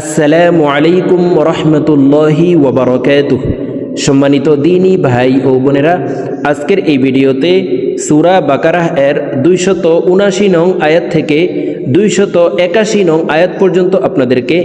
আসসালামু আলাইকুম রহমতুল্লাহি ওবরকাতুহ। সম্মানিত দিনী ভাই ও বোনেরা, আজকের এই ভিডিওতে সুরা বাকারাহ এর দুইশত উনাশি নং আয়াত থেকে দুইশত একাশি নং আয়াত পর্যন্ত আপনাদেরকে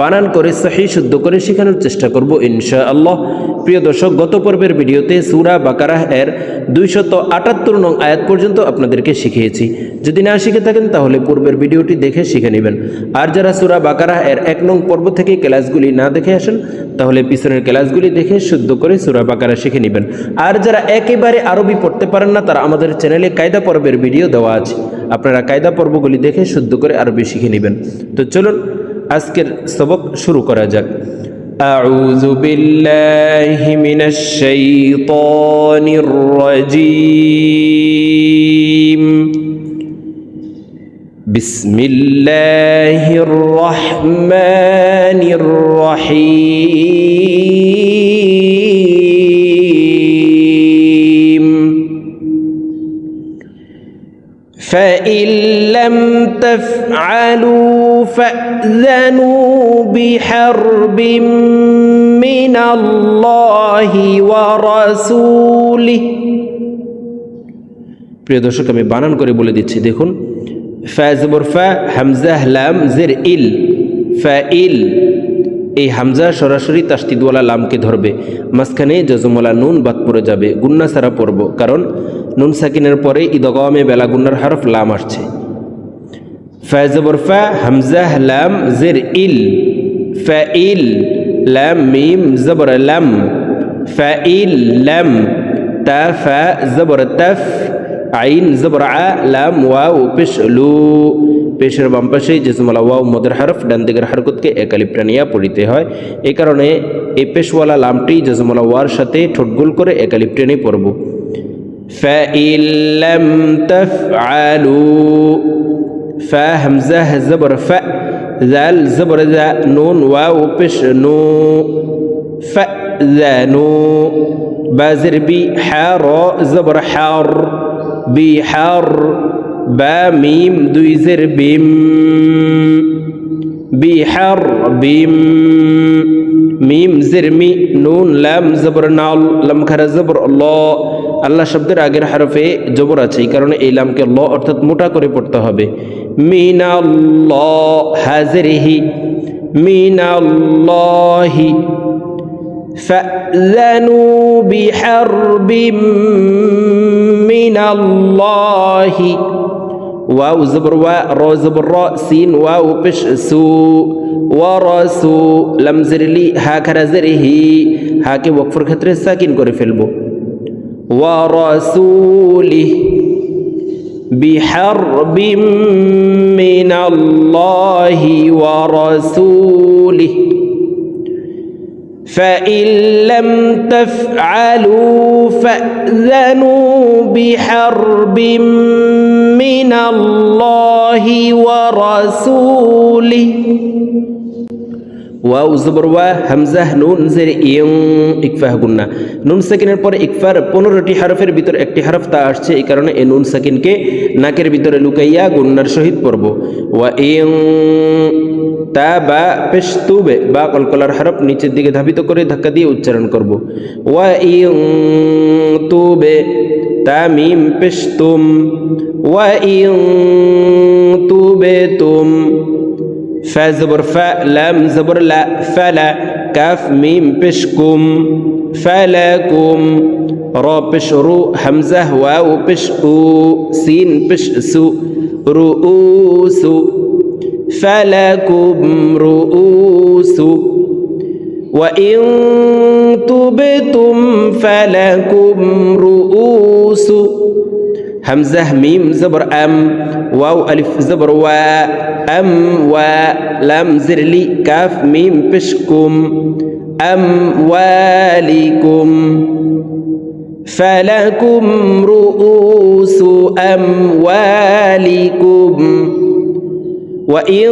বানান করে, সহি শুদ্ধ করে শেখানোর চেষ্টা করব ইনশা আল্লাহ প্রিয় দর্শক, গত পর্বের ভিডিওতে সুরা বাকারাহ এর দুইশত আটাত্তর নং আয়াত পর্যন্ত আপনাদেরকে শিখিয়েছি। যদি না শিখে থাকেন, তাহলে পূর্বের ভিডিওটি দেখে শিখে নেবেন। আর যারা সুরা বাকারাহ এর এক নং পর্ব থেকে ক্লাসগুলি না দেখে আসেন, তাহলে পিছনের ক্লাসগুলি দেখে শুদ্ধ করে সুরা বাকারা শিখে নেবেন। আর যারা একেবারে আরবি পড়তে পারেন না, তারা আমাদের চ্যানেলে কায়দা পর্বের ভিডিও দেওয়া আছে। আপনারা কায়দা পর্বগুলি দেখে শুদ্ধ করে আরবি শিখে নেবেন। তো চলুন আজকের সবক শুরু করা যাক أعوذ بالله من الشيطان الرجيم بسم الله الرحمن الرحيم لم تفعلوا فأذنوا بحرب من الله ورسوله প্রিয় দর্শক আমি বানান করে বলে দিচ্ছি দেখুন ফ্যাজবর ফা হামজা লাম জের ইল ফা ইল এই হামজা সরাসরি তাস্তিদওয়ালা লামকে ধরবে মাঝখানে জজমওয়ালা নুন বাদ পড়ে যাবে গুন্না সারা পড়ব কারণ নুন সাকিনের পরে ঈদগামে বেলা গুন্নার হরফ লাম আসছে ফ্যাজবর ফা হামজা লাম জের ইল ফা ইল লাম মিম জবর লাম ফা ইল লাম তা ফা জবর তফ আইন জবর আ লাম ওয়াও পেশ লু পেশের বাম পাশে জেসমলা ওয়াও মদের হরফ ডান দিকের হরকতকে একালিপ টানিয়া পড়িতে হয় এই কারণে এই পেশওয়ালা লামটি জেসমলা ওয়ার সাথে ঠোঁটগুল করে একালিপ টেনে পড়ব فإن لم تفعلوا فا همزة زبر فا ذال زبر ذا نون واو بش نو فا ذا نو. بازر بي حار زبر حار. بي حار با ميم دوي زر بيم. بي حار بيم. ميم زرمي نون لام زبر نال لم كر زبر الله আল্লাহ শব্দের আগের হরফে জবর আছে এই কারণে এই লামকে ল অর্থাৎ মোটা করে পড়তে হবে মিনাল্লাহ হাজরিহি মিনাল্লাহি فأذنوا بحرب من الله واو زبر وا رو زبر را سين واو بش سو ورسو لم زرلي هاكرا زره هاكي وقفر ক্ষেত্রে সাকিন করে ফেলবো ورسوله بحرب من الله ورسوله. فإن لم تفعلوا فأذنوا بحرب من الله ورسوله. ওয়াও জবর ওয়া হামজাহ নুন জের ইয়ং ইকফাহ গুন্না নুন সাকিনের পরে ইকফার পনেরোটি হরফের ভিতর একটি হরফ তা আসছে এই কারণে এই নুন সাকিনকে নাকের ভিতরে লুকাইয়া গুন্নার সহিত পড়ব ওয়া ইয়ং তা বা পেশ তুবে বা কলকলার হরফ নিচের দিকে ধাবিত করে ধাক্কা দিয়ে উচ্চারণ করব ওয়া ইয়ং তুবে তা মিম পেশ তুম ওয়া ইয়ং তুবে فا زبر فا لام زبر لا فلا كاف ميم بشكم فلكم را بش رو همزة واو بش أو سين بش سو رؤوس فلكم رؤوس وإن تبتم فلكم رؤوس همزة ميم زبر أم. واو ألف زبر و أم و لام زر لي كاف ميم بشكم أموالكم فلكم رؤوس أموالكم وإن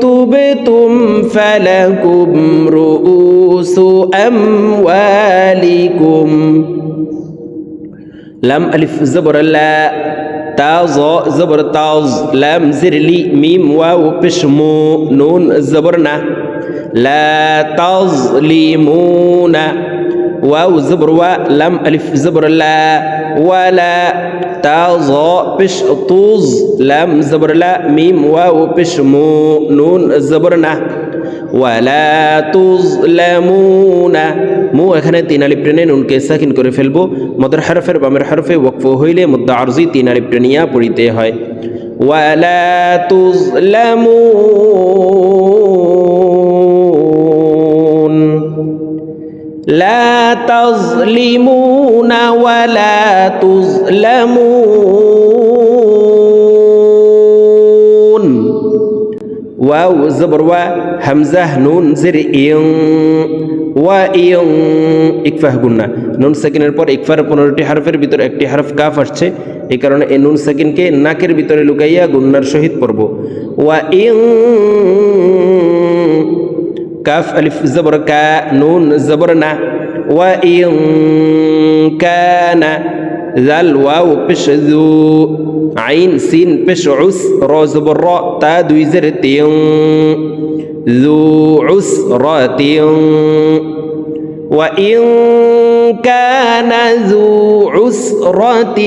تبتم فلكم رؤوس أموالكم لم ألف زبر لا. تا زبر تاز لام زر لي ميم واو بشمو نون زبرنا. لا تظلمون واو زبر وا لم ألف زبر لا. ولا تا ظا بش طوز لام زبر لا ميم واو بشمو نون زبرنا. ولا تظلمون জবর না ওয়ালা তুজলামুনা মু এখানে তিন আলিফ টেনে নুনকে সাকিন করে ফেলবো মদর হরফের বামের হরফে ওয়াকফ হইলে মুদ্দা আরজি তিন আলিফ টেনিয়া পড়িতে হয় ওয়ালা তুজলামুন لا تظلمون ولا تظلمون ওয়াও জবর ওয়া হামজাহ নুন জের ইং ওয়া ইং ইকফাহ গুন্না নুন সেকেন্ডের পর ইকফার পনেরোটি হারফের ভিতর একটি হারফ কাফ আসছে। এই কারণে এই নুন সেকেন্ডকে নাকের ভিতরে লুকাইয়া গুন্নার সহিত পড়ব। ওয়া ইং কাফ আলিফ জবর কা, নুন জবর না। ওয়া ইং কানা জাল ওয়াও পেশ আইন, সিন, পেশ, উস, র, জবর, র, তা, দুই জের তিং ذو عسرة. وإن كان ذو عسرة.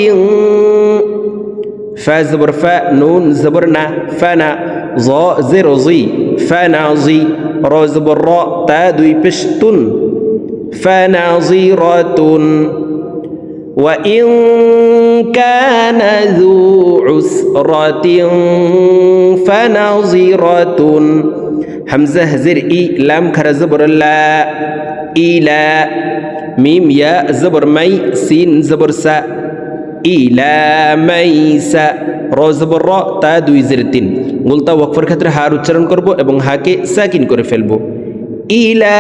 فزبر فاء نون زبرنا فنا ظا زر زي فنا زي را زبر را تا دوي بشتن وإن كان ذو عسرة. فنظيرة হামজা হাজির ই লাম খারা জবরল্লা ইলা মিম ইয়া জবর মাই সিন জবর সা ইলা মাইসা র জবর র তা দুই জের তিন গোলতা ওয়াকফের ক্ষেত্রে হার উচ্চারণ করব এবং হাকে সাকিন করে ফেলব ইলা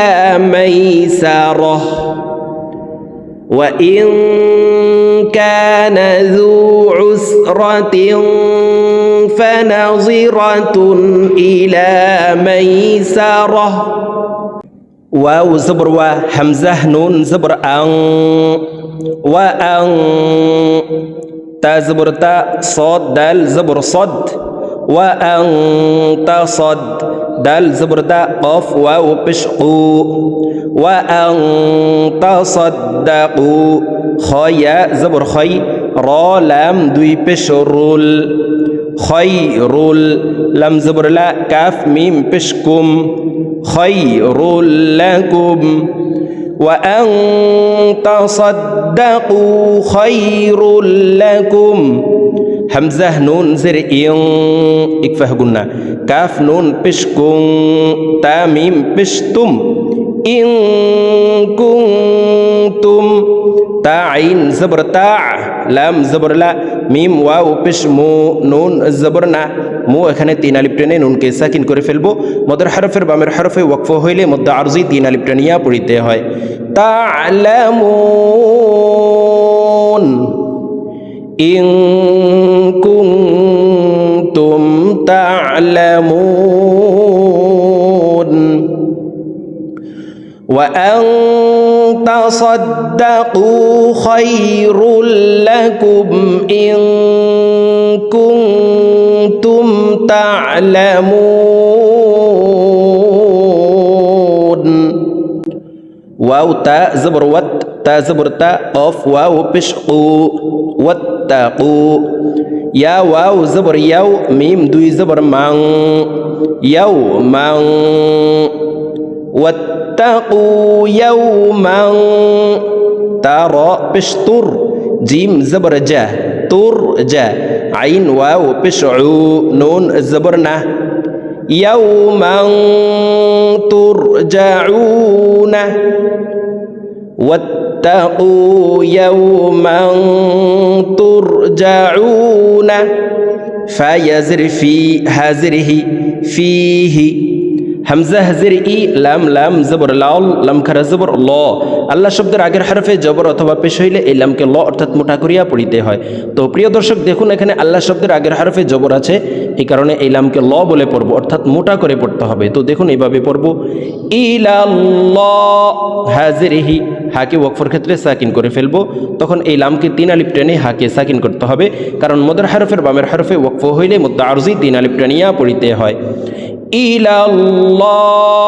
মাইসা রহ وإن كان ذو عسرة فنظرة إلى ميسرة واو زبر و حمزة نون زبر أن وأن تا زبر تا صاد دال زبر صد وأن تصد دال زبر دا قف واو بشقو وأن تصدقوا. خيا زبر خي. را لام دوي بشرول خير خيرول. لم زبر لا كاف ميم بشكم خير لكم وأن تصدقوا. خير لكم همزة نون زر إن إكفه قلنا كاف نون بشكم تاميم بشتم ইন কুনতুম তা আইন জবর তা, লাম জবর লা, মিম ওয়াও পেশ মু, নুন জবর না। মু এখানে তিন আলিপ টেনে নুনকে সাকিন করে ফেলব। মদের হরফের বামের হরফে ওয়াকফ হইলে মধ্য আরজি তিন আলিপ টেনিয়া পড়িতে হয়। তা আলামুন ইং কুনতুম তা'লামুন وأن تصدقوا خير لكم إن كنتم تعلمون. واو تاء زبر وت تا زبر تا قف واو بشقو واتقوا يا واو زبر يو ميم دوي زبر من يو من واتقوا يوما ترى بشطر جيم زبر جا تر جا عين واو بشعو نون زبرنا يوما ترجعون واتقوا يوما ترجعون فيزر في هزره فيه হামজা হাজের ই, লাম লাম, জবর লাল লাম খারা জবর, ল। আল্লাহ শব্দের আগের হারফে জবর অথবা পেশ হইলে এই লামকে ল অর্থাৎ মোটা করিয়া পড়িতে হয়। তো প্রিয় দর্শক, দেখুন এখানে আল্লাহ শব্দের আগের হারফে জবর আছে। এই কারণে এই লামকে ল বলে পড়ব, অর্থাৎ মোটা করে পড়তে হবে। তো দেখুন এইভাবে পড়ব। ইলাল্লাহ হাজিরিহি হাকে ওয়াকফর ক্ষেত্রে সাকিন করে ফেলব। তখন এই লামকে তিন আলিপ টেনে হাকে সাকিন করতে হবে। কারণ মদের হারফের বামের হারফে ওয়াকফ হইলে মুদ্দা আরজি তিন আলিপ টেনিয়া পড়িতে হয়। إلى الله.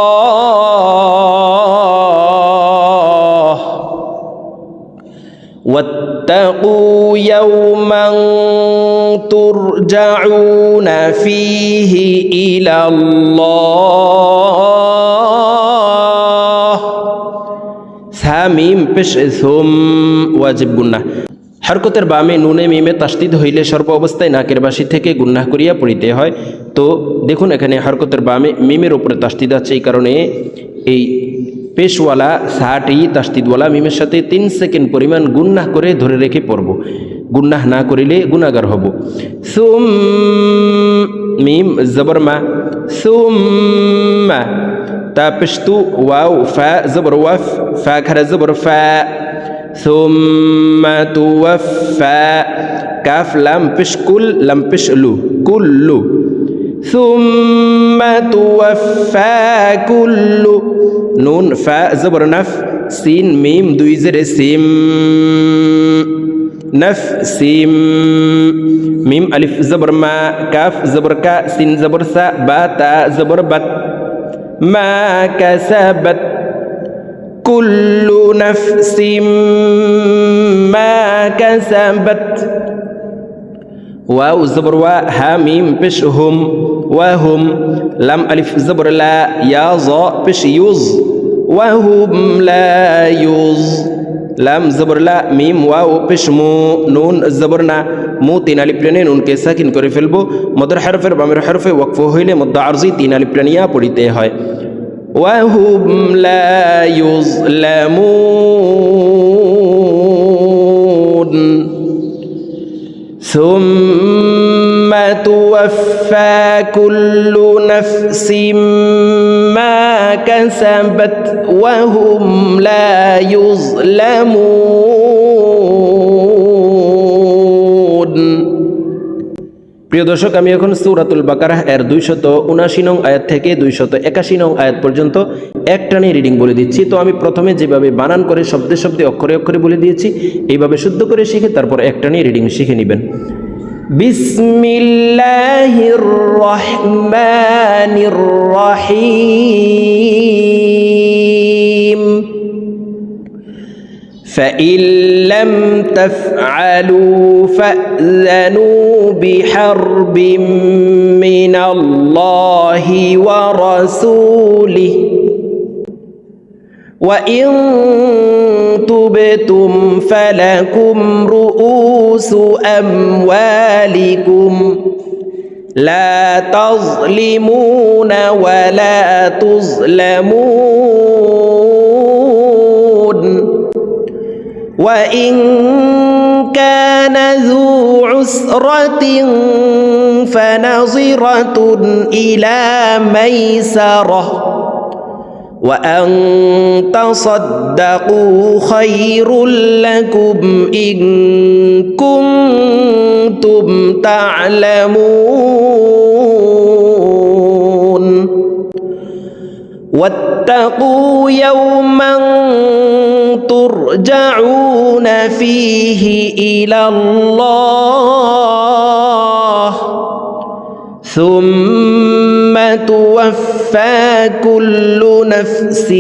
واتقوا يوما ترجعون فيه إلى الله. ثاميم بش ثم واجب. قلنا হরকতের বামে নুনে মিমে তাস্তিদ হইলে সর্ব অবস্থায় নাকের বাসি থেকে গুন্না করিয়া পড়িতে হয়। তো দেখুন এখানে হরকতের বামে মিমের উপরে তাস্তিদ আছে এই কারণে এই পেশওয়ালা, সাটি তাস্তিদওয়ালা মিমের সাথে তিন সেকেন্ড পরিমাণ গুন্নাহ করে ধরে রেখে পড়ব। গুন্নাহ না করিলে গুনাগার হব। সুম মিম জবর মা সুম্মা তা পেশতু ওয়াও ফা জবর ওয়াফ, ফা খারা জবর ফা। ثم توفى كاف لام بش كل لام بش لو كل ثم توفى كل نون فاء زبر نف سين ميم دوي زر سيم نف سيم ميم ألف زبر ما كاف زبر كا سين زبر سا با تا زبر بت কুল্লু নফসিম মা কাসাবাত واو زبر وا ها ميم بش هم وهم لم ألف زبر لا يا ظا بش يوز وهم لا يوز لم زبر لا মিম ওয়াও পেশ মু নুন জবর না মু তিন আলিফ টেনে নুনকে সাকিন করে ফেলবো মদর হরফের বামের হরফে ওয়াকফ হইলে মধ্য আরজি তিন আলিফ টেনিয়া পড়িতে হয় وهم لا يظلمون. ثم توفى كل نفس ما كسبت وهم لا يظلمون. প্রিয় দর্শক, আমি এখন সৌরাতুল বাকারাহ এর দুইশত উনাশি নং আয়াত থেকে দুইশত একাশি নং আয়াত পর্যন্ত একটানে রিডিং বলে দিচ্ছি। তো আমি প্রথমে যেভাবে বানান করে শব্দে শব্দে অক্ষরে অক্ষরে বলে দিয়েছি, এইভাবে শুদ্ধ করে শিখে তারপর একটানে রিডিং শিখে নেবেন। বিসমিল্লাহির রহিম। فإن لم تفعلوا فأذنوا بحرب من الله ورسوله. وإن تبتم فلكم رؤوس أموالكم لا تظلمون ولا تظلمون. وإن كان ذو عسرة فنظرة إلى ميسرة وأن تصدقوا خير لكم إن كنتم تعلمون واتقوا يوما ترجعون فيه إلى الله. ثم توفى كل نفس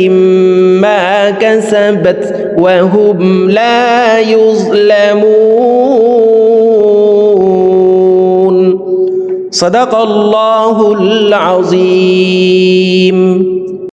ما كسبت وهم لا يظلمون. صدق الله العظيم.